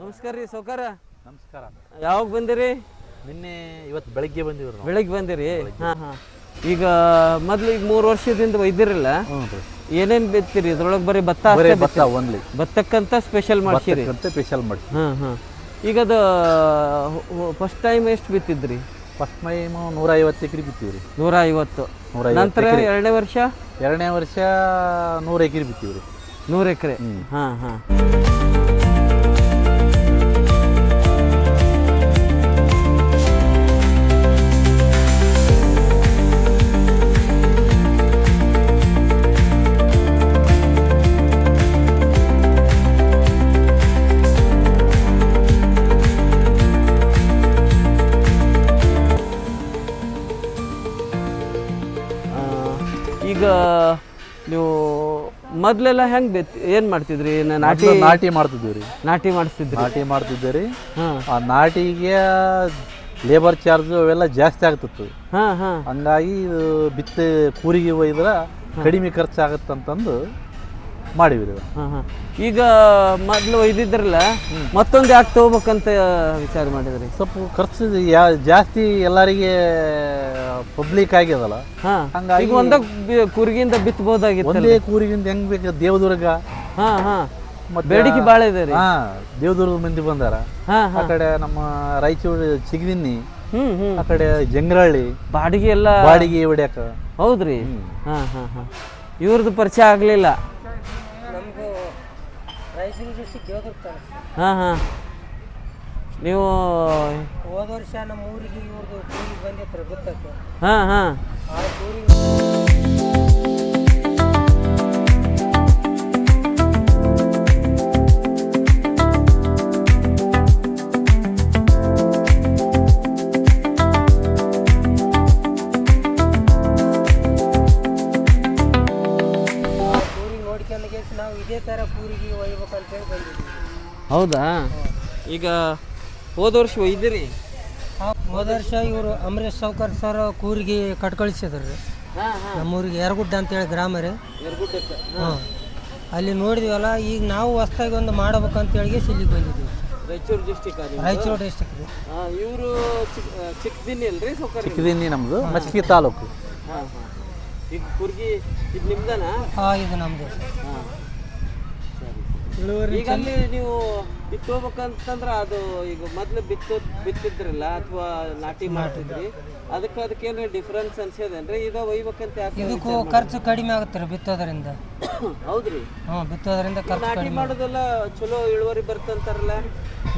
ನಮಸ್ಕಾರ ರೀ ಸೌಕಾರ. ನಮಸ್ಕಾರ. ಯಾವಾಗ ಬಂದಿರಿ? ನಿನ್ನೆ ಇವತ್ತು ಬೆಳಗ್ಗೆ ಬಂದಿವ್ರಿ ನಾವು. ಬೆಳಿಗ್ಗೆ ಬಂದಿರಿ? ಹಾ ಹಾ. ಈಗ ಮೊದ್ಲು ಈಗ ಮೂರು ವರ್ಷದಿಂದ ಒಯ್ದಿರಲ್ಲ? ಹ್ಞೂ ಏನೇನು ಬಿತ್ತೀರಿ? ಇದ್ರೊಳಗೆ ಬರೀ ಭತ್ತ ಬರೀ ಭತ್ತ ಓನ್ಲಿ ಭತ್ತಕ್ಕಂತ ಸ್ಪೆಷಲ್ ಮಾಡ್ಸಿರಿ. ಸ್ಪೆಷಲ್ ಮಾಡಿ ಹಾ ಹಾ. ಈಗ ಅದು ಫಸ್ಟ್ ಟೈಮ್ ಎಷ್ಟು ಬಿತ್ತಿದ್ರಿ? ಫಸ್ಟ್ ಟೈಮ್ ನೂರ ಐವತ್ತು ಎಕರೆ ಬಿತ್ತೀವಿ ರೀ ನೂರ ಐವತ್ತು ನೂರ ನಂತರ ಎರಡನೇ ವರ್ಷ? ಎರಡನೇ ವರ್ಷ ನೂರ ಎಕರೆ ಬಿತ್ತೀವಿ ರೀ ನೂರು ಎಕರೆ. ಹಾ ಹಾಂ. ನೀವು ಮೊದ್ಲೆಲ್ಲ ಹೆಂಗ್ ಏನ್ ಏನು ಮಾಡ್ತಿದ್ರಿ? ನಾಟಿ ನಾಟಿ ಮಾಡ್ತಿದ್ವಿ ರೀ ನಾಟಿ ಮಾಡಿಸ್ತಿದ್ರಿ ನಾಟಿ ಮಾಡ್ತಿದ್ದೆ ರೀ ಹಾಂ. ಆ ನಾಟಿಗೆ ಲೇಬರ್ ಚಾರ್ಜ್ ಅವೆಲ್ಲ ಜಾಸ್ತಿ ಆಗ್ತಿತ್ತು. ಹಾಂ ಹಾಂ. ಹಂಗಾಗಿ ಇದು ಬಿತ್ತೆ ಕೂರಿಗೆ ಒಯ್ದ್ರೆ ಕಡಿಮೆ ಖರ್ಚಾಗತ್ತಂತಂದು ಮಾಡಿವಿ ಮಾಡಿದ್ರಿ ಹಾಂ ಹಾಂ. ಈಗ ಮೊದಲು ಒಯ್ದಿದ್ರಲ್ಲ ಮತ್ತೊಂದು ಯಾಕೆ ತಗೋಬೇಕಂತ ವಿಚಾರ ಮಾಡಿದ್ರಿ? ಸ್ವಲ್ಪ ಖರ್ಚು ಯಾ ಜಾಸ್ತಿ ಎಲ್ಲರಿಗೆ ಪಬ್ಲಿಕ್ ಆಗ್ಯದಲ್ಲ ಹಾ. ಹಂಗಾಗಿ- ಈಗ ಒಂದ ಕುರ್ಗಿಯಿಂದ ಬಿತ್ತಬಹುದಾಗಿತ್ತು ಒಂದೇ ಕೂರಿಗಿಂದ ಹೆಂಗ್ ಬೇಕು? ದೇವದುರ್ಗ. ಹಾ ಹಾ. ಮತ್ತೆ ಬೇಡಿಕೆ ಭಾಳ ಇದೆ ರೀ. ಹಾ ದೇವದುರ್ಗ ಮಂದಿ ಬಂದಾರ. ಹಾ ಆ ಹಾಂ ಕಡೆ ನಮ್ಮ ರಾಯಚೂರು ಚಿಗದಿನ್ನಿ ಹ್ಮ್ ಆ ಕಡೆ ಜಂಗ್ರಹಳ್ಳಿ ಬಾಡಿಗೆ ಎಲ್ಲ ಬಾಡಿಗೆ ಹೊಡ್ಯಾಕ. ಹೌದ್ರಿ. ಹ್ಮ್. ಹಾ ಹಾಂ ಹಾಂ. ಇವ್ರದ್ದು ಪರಿಚಯ ಆಗ್ಲಿಲ್ಲ. ಹಾಂ ಹಾಂ. ನೀವು ಹೋದ ವರ್ಷ ನಮ್ಮ ಊರಿಗೆ ಇವ್ರದ್ದು ಕೂರಿಗೆ ಬಂದಿತ್ತು ಗೊತ್ತಕ್ಕೆ ಹಾಂ ಹಾಂ. ಆ ಟೂರಿಗೆ ನಾವು ಇದೇ ಥರ ಕೂರಿಗೆ ಒಯ್ಬೇಕಂತೇಳಿ ಬಂದಿದ್ದೀವಿ ಹೌದಾ? ಈಗ ಹೋದ ವರ್ಷ ಒಯ್ದಿರಿ? ಹೋದ ವರ್ಷ ಇವರು ಅಮರೇಶ್ ಸಾವ್ಕರ್ ಸರ್ ಕೂರಿಗೆ ಕಟ್ಕಳಿಸಿದ್ರು ರೀ. ನಮ್ಮೂರಿಗೆ ಯರಗುಡ್ಡ ಅಂತೇಳಿ ಗ್ರಾಮ ರೀ. ಯರ್ಗುಡ್ಡಕ್ಕೆ ಹಾಂ. ಅಲ್ಲಿ ನೋಡಿದ್ವಲ್ಲ ಈಗ ನಾವು ಹೊಸ್ದಾಗಿ ಒಂದು ಮಾಡ್ಬೇಕಂತೇಳಿ ಇಲ್ಲಿಗೆ ಬಂದಿದ್ವಿ. ರಾಯಚೂರು ಡಿಸ್ಟಿಕ್ ಅದು ರಾಯಚೂರು ಡಿಸ್ಟಿಕ್ ರೀ. ಇವರು ಚಿಕ್ಕದಿನ್ನಿ ಅಲ್ರಿ ಚಿಕ್ಕದಿನ್ನಿ ನಮ್ದು ಮಸ್ಕಿ ತಾಲೂಕು. ಹಾಂ ಹಾಂ. ಈಗ ಕುರ್ಗಿ ಇದು ನಿಮ್ದನಾ? ಹಾಂ ಇದು ನಮ್ಮದು ಹಾಂ. ಈಗ ಅಲ್ಲಿ ನೀವು ಬಿತ್ತೋಬೇಕಂತಂದ್ರೆ ಅದು ಈಗ ಮೊದ್ಲು ಬಿತ್ತು ಬಿತ್ತಿದ್ರಲ್ಲ ಅಥವಾ ನಾಟಿ ಮಾಡ್ತಿದ್ರಿ. ಅದಕ್ಕೆ ಅದಕ್ಕೆ ಏನು ಡಿಫ್ರೆನ್ಸ್ ಅನ್ಸೇದೇನ್ರಿ ಈಗ ಒಯ್ಬೇಕಂತ ಯಾಕೆ ಇದಕ್ಕೂ ಖರ್ಚು ಕಡಿಮೆ ಆಗುತ್ತೆ ರೀ ಬಿತ್ತೋದ್ರಿಂದ? ಹೌದ್ರಿ. ಹ್ಞೂ ಬಿತ್ತೋದ್ರಿಂದ ಖರ್ಚು ನಾಟಿ ಕಡಿಮೆ ಮಾಡೋದೆಲ್ಲ ಚಲೋ ಇಳುವರಿ ಬರ್ತಂತಾರಲ್ಲ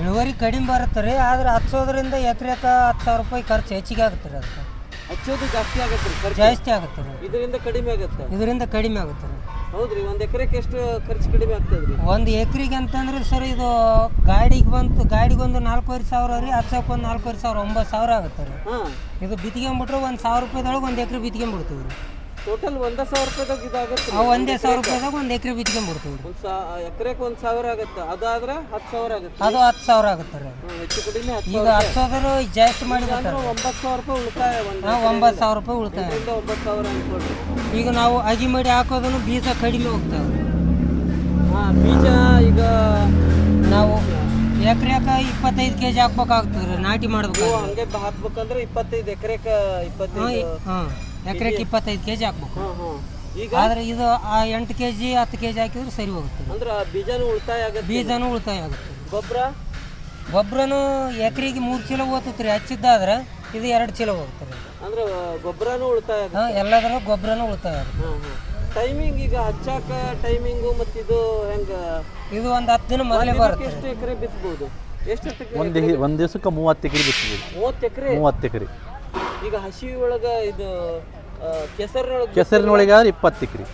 ಇಳುವರಿ ಕಡಿಮೆ ಬರುತ್ತೆ ರೀ ಆದ್ರೆ ಹಚ್ಚೋದ್ರಿಂದ ಎಕರೆಕ ಹತ್ತು ಸಾವಿರ ರೂಪಾಯಿ ಖರ್ಚು ಹೆಚ್ಚಿಗೆ ಆಗುತ್ತೆ ರೀ ಅದಕ್ಕೆ. ಹಚ್ಚೋದು ಜಾಸ್ತಿ ಆಗತ್ತೆ ರೀ ಖರ್ಚು? ಜಾಸ್ತಿ ಆಗುತ್ತೆ ರೀ ಇದರಿಂದ ಕಡಿಮೆ ಆಗುತ್ತೆ? ಇದರಿಂದ ಕಡಿಮೆ ಆಗುತ್ತೆ ರೀ. ಹೌದ್ರಿ ಒಂದ್ ಎಕರೆಗೆ ಎಷ್ಟು ಖರ್ಚು ಕಡಿಮೆ ಆಗ್ತದ್ರಿ? ಒಂದು ಎಕರೆಗೆ ಅಂತಂದ್ರೆ ಸರ್ ಇದು ಗಾಡಿಗೆ ಬಂತು ಗಾಡಿಗೊಂದು ನಾಲ್ಕೂವರೆ ಸಾವಿರ ರೀ ಹಚ್ಚಕ್ಕೆ ಒಂದು ನಾಲ್ಕೂವರೆ ಸಾವಿರ ಒಂಬತ್ತು ಸಾವಿರ ಆಗುತ್ತೆ ರೀ. ಹಾ. ಇದು ಬಿತ್ಕೊಂಬಿಟ್ರೆ ಒಂದು ಸಾವಿರ ರೂಪಾಯಿದೊಳಗೆ ಒಂದು ಎಕರೆ ಬಿತ್ಕೊಂಡ್ಬಿಡ್ತೀವಿ ರೀ. ಟೋಟಲ್ ಒಂದ ಸಾವಿರ ರೂಪಾಯಿದಾಗ ಇದಾಗತ್ತೆ ಆ ಒಂದೇ ಸಾವಿರ ರೂಪಾಯಿದಾಗ ಒಂದು ಎಕರೆ ಬಿತ್ಕೊಂಡ್ಬಿಡ್ತೀವಿ ರೀ. ಒಂದ್ ಸಾ ಎಕರೆಗೆ ಒಂದ್ ಸಾವಿರ ಆಗತ್ತೆ. ಅದಾದ್ರೆ ಹತ್ತು ಸಾವಿರ ಆಗತ್ತೆ ಅದು ಹತ್ತು ಸಾವಿರ ಆಗುತ್ತೆ ರೀ. ಹ್ಮ್, ಹೆಚ್ಚು ಕಡಿಮೆ ಹತ್ತು ಈಗ ಹಚ್ಚೋದ್ರು ಜಾಸ್ತಿ ಮಾಡಿದ್ರೆ ಒಂಬತ್ತು ಸಾವಿರ ರೂಪಾಯಿ ಉಳಿತಾಯ ಒಂದ್ ಒಂಬತ್ತು ಸಾವಿರ ರೂಪಾಯಿ ಉಳಿತಾಯ. ಒಂಬತ್ತು ಸಾವಿರ ಅನ್ಕೊಳ್ರಿ ಈಗ ನಾವು ಅಗಿ ಮಾಡಿ ಹಾಕೋದನ್ನು ಬೀಜ ಕಡಿಮೆ ಹೋಗ್ತಾವೆ ಹಾಂ ಬೀಜ ಈಗ ನಾವು ಎಕರೆಕ ಇಪ್ಪತ್ತೈದು ಕೆ ಜಿ ಹಾಕ್ಬೇಕಾಗ್ತದೆ ನಾಟಿ ಮಾಡಬೇಕು ಹಂಗೆ ಹಾಕ್ಬೇಕಂದ್ರೆ ಇಪ್ಪತ್ತೈದು ಎಕರೆಕ ಇಪ್ಪತ್ತೈದು ಹಾಂ ಎಕರೆಕ ಇಪ್ಪತ್ತೈದು ಕೆ ಜಿ ಹಾಕ್ಬೇಕು ಈಗ? ಆದ್ರೆ ಇದು ಆ ಎಂಟು ಕೆ ಜಿ ಹತ್ತು ಕೆ ಜಿ ಹಾಕಿದ್ರೆ ಸರಿ ಹೋಗುತ್ತೆ. ಅಂದ್ರೆ ಆ ಬೀಜನೂ ಉಳಿತಾಯ ಆಗುತ್ತೆ? ಬೀಜನೂ ಉಳಿತಾಯ ಆಗುತ್ತೆ. ಗೊಬ್ಬರ ಗೊಬ್ಬರನು ಎಕರೆಗೆ ಮೂರು ಚೀಲ ಓದುತ್ತೆ ರೀ ಹಚ್ಚಿದ್ದಾದ್ರೆ ಇದು ಎರಡು ಚೀಲ ಹೋಗುತ್ತೆ ರೀ ಅಂದ್ರೆ ಗೊಬ್ಬರನೂ ಉಳಿತಾಯ ಎಲ್ಲಾದರೂ ಹಾಂ ಎಲ್ಲದರ ಗೊಬ್ಬರನೂ ಉಳಿತಾಯ ಆಗುತ್ತೆ ಹ್ಮ್ ಹ್ಮ್ ಟೈಮಿಂಗ್ ಈಗ ಹಚ್ಚಾಕ ಟೈಮಿಂಗು ಮತ್ತೆ ಇದು ಹೆಂಗ? ಇದು ಒಂದು ಹತ್ತು ದಿನ ಮೊದಲೇ ಬರುತ್ತೆ. ಎಷ್ಟು ಎಕರೆ ಬಿತ್ತಬಹುದು ಎಷ್ಟು ಒಂದು ಒಂದು ದಿವಸಕ್ಕೆ ಮೂವತ್ತು ಎಕರೆ ಬಿತ್ತಬಹುದು ಮೂವತ್ತು ಎಕರೆ? ಮೂವತ್ತು ಎಕರೆ. ಈಗ ಹಸಿ ಒಳಗ ಇದು ಕೆಸರಿನೊಳಗೆ ಕೆಸರಿನೊಳಗಾದ್ರೆ ಇಪ್ಪತ್ತು ಎಕರೆ.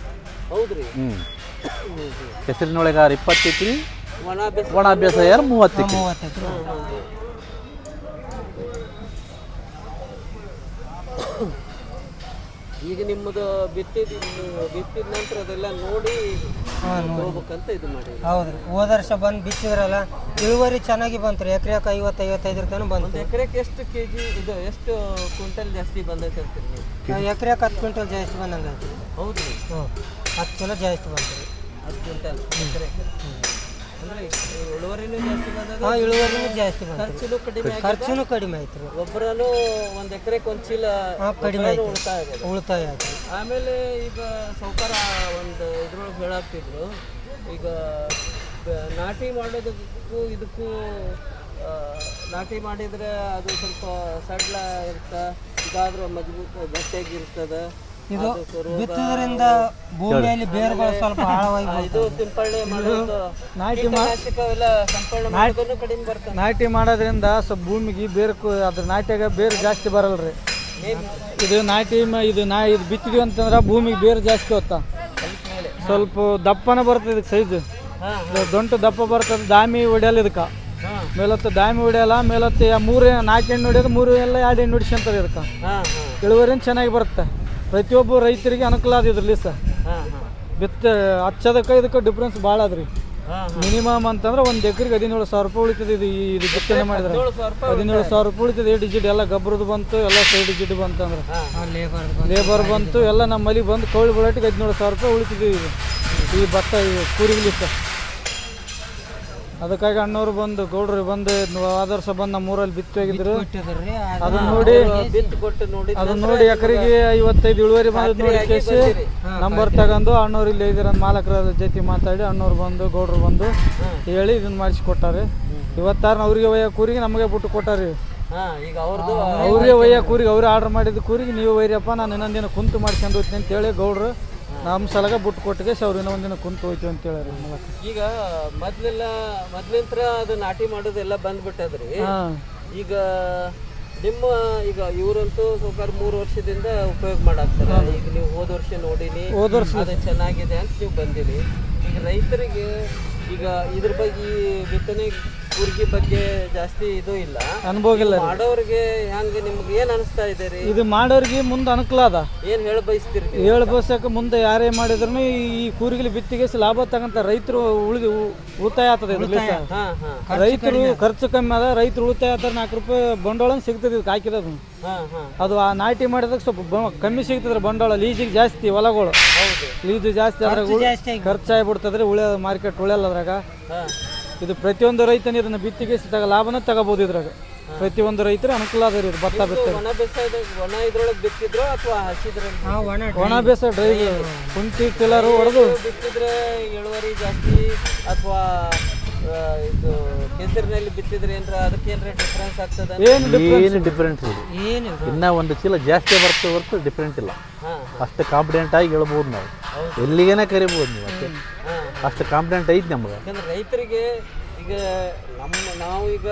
ಹೌದ್ರಿ. ಹ್ಞೂ ಕೆಸರಿನೊಳಗಾದ್ರೆ ಇಪ್ಪತ್ತು ಎಕರೆ ಒಣ ಬೇಸ ಒಣ ಅಭ್ಯಾಸ ಯಾರು ಮೂವತ್ತು ಎಕರೆ. ಮೂವತ್ತು ಎಕರೆ. ಈಗ ನಿಮ್ಮದು ಬಿತ್ತಿದ ಬಿತ್ತಿದ ನಂತರ ಅದೆಲ್ಲ ನೋಡಿ. ಹೋಗ್ಬೇಕಂತ ಇದು ಮಾಡಿ. ಹೌದು. ಹೋದ ವರ್ಷ ಬಂದು ಬಿತ್ತಿದ್ರಲ್ಲ ಇಳುವರಿ ಚೆನ್ನಾಗಿ ಬಂತು ರೀ. ಎಕರೆಕ ಐವತ್ತು ಐವತ್ತೈದರ ತನಕ ಬಂತು. ಎಕರೆಗೆ ಎಷ್ಟು ಕೆ ಜಿ ಇದು ಎಷ್ಟು ಕ್ವಿಂಟಲ್ ಜಾಸ್ತಿ ಬಂದೈತೆ ಅಂತೀರಿ ನೀವು ಎಕರೆಕ ಹತ್ತು ಕ್ವಿಂಟಲ್ ಜಾಸ್ತಿ ಬಂದಂಗೆ ಹೌದು. ರೀ ಹ್ಞೂ ಹತ್ತು ಕಿಲೋ ಜಾಸ್ತಿ ಬಂತು ರೀ. ಹತ್ತು ಕ್ವಿಂಟಲ್ ಎಕರೆ ಇಳುವರಿನೂ ಜಾಸ್ತಿ ಬಂದದ ಹಾಂ ಇಳುವರಿನೂ ಜಾಸ್ತಿ ಬಂತು ಖರ್ಚುನು ಕಡಿಮೆ ಆಗಿ ಖರ್ಚುನು ಕಡಿಮೆ ಆಯ್ತು ರೀ. ಗೊಬ್ಬರನು ಒಂದ್ ಎಕರೆಗೆ ಒಂದ್ ಚೀಲ ಕಡಿಮೆ ಆಯ್ತು ಉಳಿತಾಯ ಆಗಿದೆ. ಉಳಿತಾಯ ಆಯ್ತು ಆಮೇಲೆ ಈಗ ಸೌಕಾರ ಒಂದು ಇದ್ರೊಳಗೆ ಹೇಳಾಕ್ತಿದ್ರು. ಈಗ ನಾಟಿ ಮಾಡೋದಕ್ಕೂ ಇದಕ್ಕೂ ನಾಟಿ ಮಾಡಿದ್ರೆ ಅದು ಸ್ವಲ್ಪ ಸಡ್ಲ ಇರ್ತ ಇದಾದ್ರೂ ಮಜಬೂತ್ ಗಟ್ಟಿಯಾಗಿ ಇರ್ತದ? ಇದು ಬಿತ್ತುವುದರಿಂದ ಭೂಮಿಯಲ್ಲಿ ಬೇರುಗಳು ಸ್ವಲ್ಪ ಆಳವಾಗಿ ಆ, ಇದು ಸಿಂಪಡಣೆ ಮಾಡೋದು ಕೀಟನಾಶಕ ಅವೆಲ್ಲ ಸಿಂಪಡಣೆ ಮಾಡೋದನ್ನು ಕಡಿಮೆ ಬರ್ತದೆ. ನಾಟಿ ಮಾಡೋದ್ರಿಂದ ಸ್ವಲ್ಪ ಭೂಮಿಗೆ ಬೇರು ಕು- ಅದ್ರ ನಾಟ್ಯಾಗ ಬೇರು ಜಾಸ್ತಿ ಬರಲ್ರಿ. ಇದು ನಾಟಿ ಮ- ಇದು ನಾ ಇದು ಬಿತ್ತಿದ್ವಿ ಅಂತಂದ್ರೆ ಭೂಮಿಗೆ ಬೇರು ಜಾಸ್ತಿ ಹೋಗ್ತಾ. ಸ್ವಲ್ಪ ದಪ್ಪನ ಬರ್ತದೆ ಇದಕ್ಕೆ ಸೈಜ್ ದೊಂಟು ದಪ್ಪ ಬರ್ತದೆ ದಾಮಿ ಹೊಡೆಯಲ್ಲ ಇದಕ್ಕೆ. ಮೇಲತ್ತು ದಾಮಿ ಹೊಡೆಯಲ್ಲ ಮೇಲತ್ತು ಮೂರು ನಾಲ್ಕು ಹೆಣ್ಣು ಹೊಡೆಯೋದು ಮೂರು ಎಲ್ಲ ಎರಡು ಹೆಣ್ಣು ಹೊಡಿಸ್ಕೊಂತಾರೆ ಇದಕ್ಕೆ. ಇಳುವರಿನ ಚೆನ್ನಾಗಿ ಬರುತ್ತೆ. ಪ್ರತಿಯೊಬ್ಬ ರೈತರಿಗೆ ಅನುಕೂಲ ಆದ ಇದ್ರಲ್ಲಿ ಸರ್. ಹಾ ಹಾ. ಬಿತ್ತ ಹಚ್ಚೋದಕ್ಕೆ ಇದಕ್ಕೆ ಡಿಫ್ರೆನ್ಸ್ ಭಾಳ ಅದ್ರಿ ಮಿನಿಮಮ್ ಅಂತಂದ್ರೆ ಒಂದು ಎಕರೆಗೆ ಹದಿನೇಳು ಸಾವಿರ ರೂಪಾಯಿ ಉಳಿತದೆ ಇದು ಈ- ಇದು ಬಿತ್ತನೆ ಮಾಡಿದ್ರೆ. ಹದಿನೇಳು ಸಾವಿರ ರೂಪಾಯಿ ಉಳಿತದೆ ಏಟ್ ಡಿಜಿಟ್ ಎಲ್ಲ ಗೊಬ್ಬರದ್ದು ಬಂತು ಎಲ್ಲ ಸೈಡ್ ಡಿಜಿಟ್ ಬಂತಂದ್ರೆ. ಲೇಬರ್ ಬಂತು. ಎಲ್ಲ ನಮ್ಮಲ್ಲಿ ಬಂದು ಕೋಳಿ ಬಳಟಿಗೆ ಹದಿನೇಳು ಸಾವಿರ ರೂಪಾಯಿ ಉಳಿತಿದ್ವಿ ಇದು. ಈ ಭತ್ತ ಈ ಕೂರಿಗ್ಲಿಕ್ಕೆ ಅದಕ್ಕಾಗಿ ಅಣ್ಣವ್ರು ಬಂದು ಗೌಡ್ರು ಬಂದು ಆದರ್ಶ ವರ್ಷ ಬಂದು ನಮ್ಮ ಊರಲ್ಲಿ ಬಿತ್ತಿ ಹೋಗಿದ್ರು ಅದನ್ನ ನೋಡಿ ಅದನ್ನ ನೋಡಿ ಎಕರೆಗೆ ಐವತ್ತೈದು ಇಳುವರಿ ಬಂದದ್ದು ನೋಡಿ ಕೇಸಿ ನಂಬರ್ ತಗೊಂಡು ಅಣ್ಣವ್ರು ಇಲ್ಲಿ ಇದ್ರ ಮಾಲಕರ ಜೊತೆ ಮಾತಾಡಿ ಅಣ್ಣವ್ರು ಬಂದು ಗೌಡ್ರು ಬಂದು ಹೇಳಿ ಇದನ್ನ ಮಾಡಿಸ್ಕೊಟ್ಟಾರೆ. ಇವತ್ತಾರು ಅವ್ರಿಗೆ ಒಯ್ಯ ಕೂರಿಗೆ ನಮಗೆ ಬಿಟ್ಟು ಕೊಟ್ಟಾರಿ. ಅವ್ರಿಗೆ ಒಯ್ಯ ಕೂರಿಗೆ ಅವ್ರೇ ಆರ್ಡರ್ ಮಾಡಿದ ಕೂರಿಗೆ ನೀವು ಒಯ್ಯಪ್ಪ ನಾನು ಇನ್ನೊಂದಿನ ಕುಂತು ಮಾಡ್ಕೊಂಡು ಹೋಗ್ತೀನಿ ಅಂತೇಳಿ ಗೌಡ್ರು ನಮ್ಮ ಸಲಗ ಬಿಟ್ಟು ಕೊಟ್ಟಿಗೆ ಇನ್ನೊಂದು ದಿನ ಕುಂತು ಹೋಯ್ತು ಅಂತ ಹೇಳಿ ಮೂಲಕ. ಈಗ ಮೊದ್ಲೆಲ್ಲ ಮೊದ್ಲಿಂತ್ರ ಅದು ನಾಟಿ ಮಾಡೋದೆಲ್ಲ ಬಂದ್ಬಿಟ್ಟದ್ರಿ. ಹಾಂ. ಈಗ ನಿಮ್ಮ ಈಗ ಇವರಂತೂ ಸುಮಾರು ಮೂರು ವರ್ಷದಿಂದ ಉಪಯೋಗ ಮಾಡಾಕ್ತಾರ. ಈಗ ನೀವು ಹೋದ ವರ್ಷ ನೋಡಿನಿ ಹೋದ ವರ್ಷ. ಅದು ಚೆನ್ನಾಗಿದೆ ಅಂತ ನೀವು ಬಂದಿರಿ. ಈಗ ರೈತರಿಗೆ ಈಗ ಇದ್ರ ಬಗ್ಗೆ ಈ ಬಿತ್ತನೆ ಕೂರ್ಗಿ ಬಗ್ಗೆ ಜಾಸ್ತಿ ಇದು ಇಲ್ಲ. ಅನುಭವ ಇಲ್ಲ. ಮಾಡೋರಿಗೆ ಹೆಂಗ್ ನಿಮ್ಗೆ ಏನ್ ಅನಿಸ್ತಾ ಇದೆ ರೀ? ಇದು ಮಾಡೋರಿಗೆ ಮುಂದೆ ಅನುಕೂಲ ಅದ. ಏನ್ ಹೇಳ ಬಯಸ್ತೀರಿ ಹೇಳ ಬಯಸಕ್ ಮುಂದೆ ಯಾರೇ ಮಾಡಿದ್ರು ಈ ಕೂರ್ಗಿಲಿ ಬಿತ್ತಿಗೆ ಲಾಭ ತಗಂತ ರೈತರು ಉಳಿದು ಉಳಿತಾಯ ಆತದ ರೈತರು ಖರ್ಚು ಕಮ್ಮಿ ಅದ ರೈತರು ಉಳಿತಾಯ ಆತ ನಾಲ್ಕು ರೂಪಾಯಿ ಬಂಡವಾಳ ಸಿಗ್ತದೆ ಇದಕ್ಕೆ ಹಾಕಿರೋದು. ಹಾ ಹಾ. ಅದು ಆ ನಾಟಿ ಮಾಡಿದಾಗ ಸ್ವಲ್ಪ ಬ- ಕಮ್ಮಿ ಸಿಗ್ತದ್ರಿ ಬಂಡವಾಳ ಲೀಜಿಗೆ ಜಾಸ್ತಿ ಹೊಲಗಳು. ಹೌದು. ಲೀಜು ಜಾಸ್ತಿ ಆದ್ರೆ ಖರ್ಚಾಗಿ ಬಿಡ್ತದ್ರಿ ಉಳಿಯೋದು ಮಾರ್ಕೆಟ್ ಉಳಿಯಲ್ಲ ಅದ್ರಾಗ. ಹಾ. ಇದು ಪ್ರತಿಯೊಂದು ರೈತನ ಇದನ್ನ ಬಿತ್ತಿಗೆ ತಗ ಲಾಭನ ತಗೋಬಹುದು ಇದ್ರಾಗ. ಪ್ರತಿಯೊಂದು ರೈತರು ಅನುಕೂಲ ಅದ ರೀ ಇದು ಭತ್ತ ಬಿತ್ತ ಒಣ ಬೇಸಾಯದಾಗ ಒಣ ಇದ್ರೊಳಗೆ ಬಿತ್ತಿದ್ರು ಅಥವಾ ಹಸಿದ್ರೆ ಹಾಂ ಒಣ ಒಣ ಬೇಸ ಡ್ರೈ ಕುಂಟಿ ಟಿಲ್ಲರು ಹೊಡೆದು. ಬಿತ್ತಿದ್ರೆ ಇಳುವರಿ ಜಾಸ್ತಿ ಅಥವಾ ಇದು ಕೆಸರಿನಲ್ಲಿ ಬಿತ್ತಿದ್ರೆ ಏನ್ರ ಅದಕ್ಕೆ ಏನ್ರ ಡಿಫ್ರೆನ್ಸ್ ಆಗ್ತದ ಏನು ಏನು ಡಿಫ್ರೆಂಟ್ ಇದೆ ಏನು ಇನ್ನ ಒಂದು ಚೀಲ ಜಾಸ್ತಿ ಬರ್ತದೆ ಹೊರತು ಡಿಫ್ರೆಂಟ್ ಇಲ್ಲ. ಅಷ್ಟು ಕಾಂಪಿಡೆಂಟ್ ಆಗಿ ಹೇಳ್ಬೋದು ನಾವು. ಎಲ್ಲಿಗೇನೆ ಕರಿಬೋದು ನೀವು ಅಷ್ಟೇ. ಅಷ್ಟು ಕಾಂಪಿಡೆಂಟ್ ಐತೆ ನಮ್ಗೆ. ಯಾಕಂದ್ರೆ ರೈತರಿಗೆ ಈಗ ನಮ್ಮ ನಾವು ಈಗ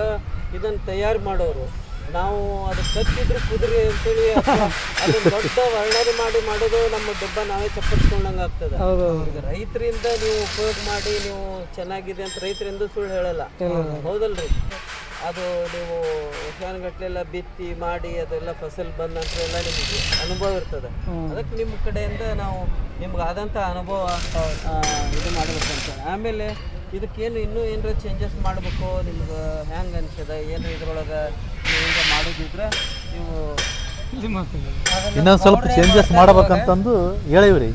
ಇದನ್ನ ತಯಾರು ಮಾಡೋರು ನಾವು ಅದು ಕತ್ತಿದ್ರು ಕುದುರೆ ಅಂತೇಳಿ ಅದು ದೊಡ್ಡ ವರ್ಣನೆ ಮಾಡಿ ಮಾಡೋದು ನಮ್ಮ ಡಬ್ಬ ನಾವೇ ಚಪ್ಪರ್ಸ್ಕೊಂಡಂಗೆ ಆಗ್ತದೆ. ಹೌದು ಈಗ ರೈತರಿಂದ ನೀವು ಉಪಯೋಗ ಮಾಡಿ ನೀವು ಚೆನ್ನಾಗಿದೆ ಅಂತ ರೈತರಿಂದ ಸುಳ್ಳು ಹೇಳಲ್ಲ. ಹೌದಲ್ರಿ? ಅದು ನೀವು ಗಟ್ಟಲೆಲ್ಲ ಬಿತ್ತಿ ಮಾಡಿ ಅದೆಲ್ಲ ಫಸಲ್ ಬಂದ ನಂತರ ಎಲ್ಲ ನಿಮಗೆ ಅನುಭವ ಇರ್ತದೆ. ಅದಕ್ಕೆ ನಿಮ್ಮ ಕಡೆಯಿಂದ ನಾವು ನಿಮ್ಗೆ ಆದಂಥ ಅನುಭವ ಆ, ಇದು ಮಾಡ್ಬೇಕಂತ. ಆಮೇಲೆ ಇದಕ್ಕೇನು ಇನ್ನೂ ಏನಾರ ಚೇಂಜಸ್ ಮಾಡಬೇಕು? ನಿಮ್ಗೆ ಹೆಂಗೆ ಅನ್ಸದ ಏನು ಇದ್ರೊಳಗೆ ನೀವು ಮಾಡೋದಿದ್ರೆ ನೀವು ಇನ್ನೊಂದು ಸ್ವಲ್ಪ ಚೇಂಜಸ್ ಮಾಡ್ಬೇಕಂತಂದು ಹೇಳಿವ್ರಿ.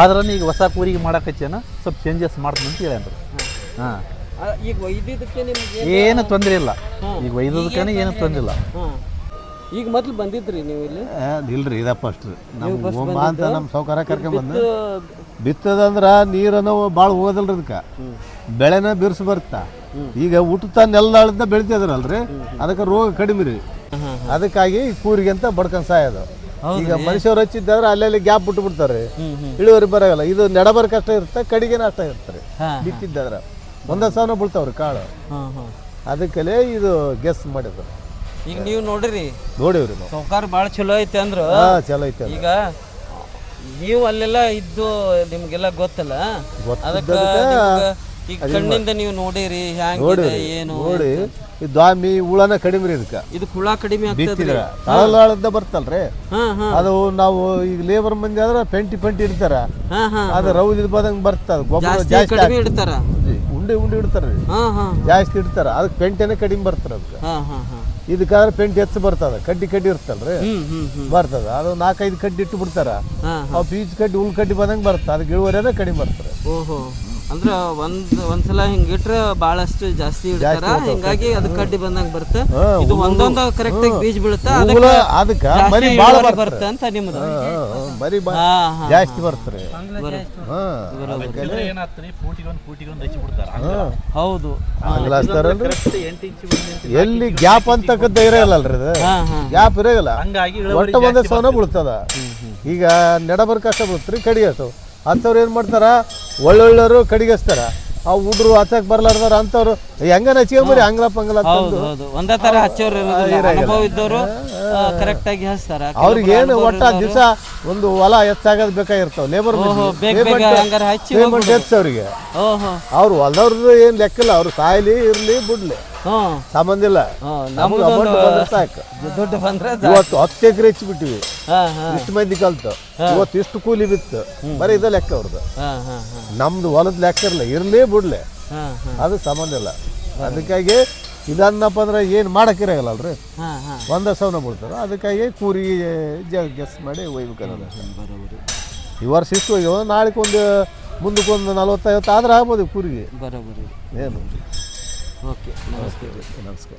ಆದ್ರೂ ಈಗ ಹೊಸ ಕೂರಿಗೆ ಮಾಡಕ್ಕೇನ ಸ್ವಲ್ಪ ಚೇಂಜಸ್ ಮಾಡ್ತೀನಿ ಅಂತ ಹೇಳ್ಯಾನ್ರಿ. ಹಾಂ. ಈಗ ಒಯ್ದಿದ್ದಕ್ಕೆ ನಿಮ್ಗೆ ಏನು ತೊಂದರೆ ಇಲ್ಲ. ಈಗ ಒಯ್ದದಕ್ಕೇನೆ ಏನು ತೊಂದರೆ ಇಲ್ಲ. ಈಗ ಮೊದ್ಲು ಬಂದಿದ್ರಿ ನೀವು ಇಲ್ಲಿ? ಇಲ್ರಿ ಇದ ಫಸ್ಟ್ ನಮ್ಮ ಹೋಮ ಅಂತ ನಮ್ಮ ಸೌಕಾರ ಕರ್ಕೊಂಬಂದು ಬಿತ್ತದಂದ್ರ ನೀರನ್ನು ಭಾಳ ಹೋಗೋದಲ್ರಿ ಅದಕ್ಕೆ ಬೆಳೆನ ಬಿರ್ಸಿ ಬರ್ತಾ. ಈಗ ಊಟದ ನೆಲ್ದಾಳದಿಂದ ಬೆಳಿತಿದ್ರಲ್ರಿ ಅದಕ್ಕೆ ರೋಗ ಕಡಿಮೆ ರೀ. ಅದಕ್ಕಾಗಿ ಕೂರಿಗೆ ಅಂತ ಸಹಾಯ ಸಾಯೋದು. ಈಗ ಮನುಷ್ಯರು ಹಚ್ಚಿದ್ದಾದ್ರೆ ಅಲ್ಲಲ್ಲಿ ಗ್ಯಾಪ್ ಬಿಟ್ಟು ಬಿಡ್ತಾರೆ. ಇಳುವರಿ ಬರೋಲ್ಲ ಇದು ನೆಡಬರ್ಕ್ ಕಷ್ಟ ಇರುತ್ತೆ ಕಡಿಗೆನ ಅಷ್ಟೇ ಇರ್ತಾರೆ ಬಿತ್ತಿದ್ದಾದ್ರೆ. ಒಂದೇ ಸಾವಿರ ಬೀಳ್ತಾವ್ರಿ ಕಾಳು. ಅದಕ್ಕಲೇ ಇದು ಗೆಸ್ ಮಾಡಿದ್ರು. ಈಗ ನೀವು ನೋಡ್ರಿ. ನೋಡಿವ್ರಿ ನಾವು. ಸೌಕಾರ ಭಾಳ ಚಲೋ ಐತೆ ಅಂದ್ರು ಹಾ ಚಲೋ ಐತೆ ಈಗ ನೀವು ಅಲ್ಲೆಲ್ಲ ಇದ್ದು ನಿಮ್ಗೆಲ್ಲ ಗೊತ್ತಲ್ಲ? ಅದಕ್ಕೆ ಈಗ ಕಣ್ಣಿಂದ ನೀವು ನೋಡಿರಿ ಹ್ಯಾಂಗಿದೆ ಏನು ನೋಡಿ. ಈ ದ್ವಾಮಿ ಹುಳನ ಕಡಿಮೆ ರೀ ಇದಕ್ಕೆ. ಇದು ಹುಳ ಕಡಿಮೆ ಬಿತ್ತಿದ್ರ. ತಳಲಾಳದ ಬರ್ತಲ್ರಿ. ಹಾ ಹಾ. ಅದು ನಾವು ಈಗ ಲೇಬರ್ ಮಂದಿ ಆದ್ರೆ ಪೆಂಟಿ ಪೆಂಟಿ ಇಡ್ತಾರ. ಹಾ ಹಾ ಅದು ರೌದಿ ಬದಂಗ್ ಬರ್ತದ ಗೊಬ್ಬರ ಜಾಸ್ತಿ ಕಡಿಮೆ ಇಡ್ತಾರ. ಉಂಡೆ ಉಂಡೆ ಇಡ್ತಾರ ಹಾ ಹಾ ಜಾಸ್ತಿ ಇಡ್ತಾರ. ಅದಕ್ಕೆ ಪೆಂಟಿನೇ ಕಡಿಮೆ ಬರ್ತಾರೆ ಅದಕ್ಕೆ. ಹಾ ಹಾ ಹಾ. ಇದಕ್ಕಾದ್ರೆ ಪೆಂಟ್ ಹೆಚ್ಚು ಬರ್ತದ ಕಡ್ಡಿ ಕಡ್ಡಿ ಇರ್ತಲ್ರಿ ಬರ್ತದ. ಅದು ನಾಲ್ಕೈದು ಕಡ್ಡಿ ಇಟ್ಟು ಬಿಡ್ತಾರ. ಅವು ಪೀಚ್ ಕಡ್ಡಿ ಉಳ್ ಕಡ್ಡಿ ಬಂದಂಗೆ ಬರ್ತದೆ ಅದಕ್ಕೆ ಅದೇ ಕಡಿಮೆ ಬರ್ತಾರೆ ಅಂದ್ರ ಒಂದ್ ಒಂದ್ಸಲ ಹಿಂಗ್ ಇಟ್ರೆ ಬಹಳಷ್ಟು ಜಾಸ್ತಿ ಇಡ್ತಾರ. ಹಿಂಗಾಗಿ ಅದು ಕಡ್ಡಿ ಬಂದಂಗ ಬರುತ್ತೆ. ಇದು ಒಂದೊಂದ ಕರೆಕ್ಟ್ ಆಗಿ ಬೀಜ ಬೀಳುತ್ತೆ ಅದಕ್ಕೆ ಅದಕ್ಕೆ ಮರಿ ಭಾಳ ಇಳುವರಿ ಬರುತ್ತೆ ಅಂತ ನಿಮ್ದು ಮರಿ ಜಾಸ್ತಿ ಬರ್ತಾರೆ ಹೌದು. ಎಲ್ಲಿ ಗ್ಯಾಪ್ ಅಂತಕ್ಕಂತ ಇರಲ್ಲಲ್ರಿ ಹಾ ಗ್ಯಾಪ್ ಇರಲ್ಲ ಒಟ್ಟು ಒಂದೇ ಸೋನ ಬೀಳ್ತದ. ಈಗ ನೆಡಬರ್ ಕಷ್ಟ ಬೀಳ್ತ್ರಿ ಅಂಥವ್ರು ಏನು ಮಾಡ್ತಾರೆ? ಒಳ್ಳೊಳ್ಳೆಯವರು ಕಡಿಗೆಸ್ತಾರ. ಆ ಹುಡ್ರು ಹಚ್ಚಕ್ ಬರ್ಲಾರ್ದಾರ ಅಂಥವ್ರು. ಹೆಂಗನ ಹಚ್ಕೊಂಬರಿ ಹಂಗ್ಲಪ್ಪ ಹೌದು ಒಂದೇ ತರ ಹಚ್ಚೋರು. ಅನುಭವ ಇದ್ದವರು ಕರೆಕ್ಟ್ ಆಗಿ ಹಚ್ತಾರ. ಅವ್ರಿಗೆ ಏನು ಒಟ್ಟ ದಿವಸ ಒಂದು ಹೊಲ ಹೆಚ್ಚಾಗೋದು ಬೇಕಾಗಿರ್ತಾವ ಲೇಬರ್ ಹಂಗಾರೆ ಹಚ್ಚಿ ಪೇಮೆಂಟ್ ಹೆಚ್ಚು ಅವ್ರಿಗೆ. ಅವ್ರು ಹೊಲದವ್ರದ್ದು ಏನು ಲೆಕ್ಕಿಲ್ಲ ಅವ್ರು ಸಾಯ್ಲಿ ಇರ್ಲಿ ಬಿಡ್ಲಿ. ಸಂಬಂಧ ಇಲ್ಲ. ನಮ್ಗೆ ಅಮೌಂಟ್ ಬಂದ್ರೆ ಸಾಕು. ದುಡ್ಡು ಬಂದ್ರೆ ಇವತ್ತು ಹತ್ತು ಎಕರೆ ಹೆಚ್ಚಿಬಿಟ್ಟಿವಿ. ಇಷ್ಟು ಮಂದಿ ಕಲ್ತು. ಇವತ್ತು ಇಷ್ಟು ಕೂಲಿ ಬಿತ್ತು. ಬರೀ ಇದ ಲೆಕ್ಕ ಅವ್ರದ್ದು ನಮ್ದು ಹೊಲದ ಲೆಕ್ಕ ಇರಲಿ ಇರ್ಲಿ ಬಿಡ್ಲಿ ಅದು ಸಂಬಂಧ ಇಲ್ಲ. ಅದಕ್ಕಾಗಿ ಇದನ್ನಪ್ಪ ಅಂದ್ರೆ ಏನು ಮಾಡೋಕ್ಕಿರಲ್ಲ ಅಲ್ರಿ ಒಂದ ಸವನ ಬಿಡ್ತಾರೆ. ಅದಕ್ಕಾಗಿ ಕೂರಿ ಗೆಸ್ ಮಾಡಿ ಒಯ್ಬೇಕನ್ನೋದು ಈ ವರ್ಷ ಇಷ್ಟು ಒಯ್ಯೋ ನಾಳೆಗೆ ಒಂದು ಮುಂದಕ್ಕೊಂದು ನಲ್ವತ್ತೈವತ್ತು ಆದ್ರೆ ಆಗ್ಬೋದು ಕೂರಿಗೆ. ಬರೋಬರಿ. ಏನು ಓಕೆ ನಮಸ್ತೆ. ನಮಸ್ಕಾರ.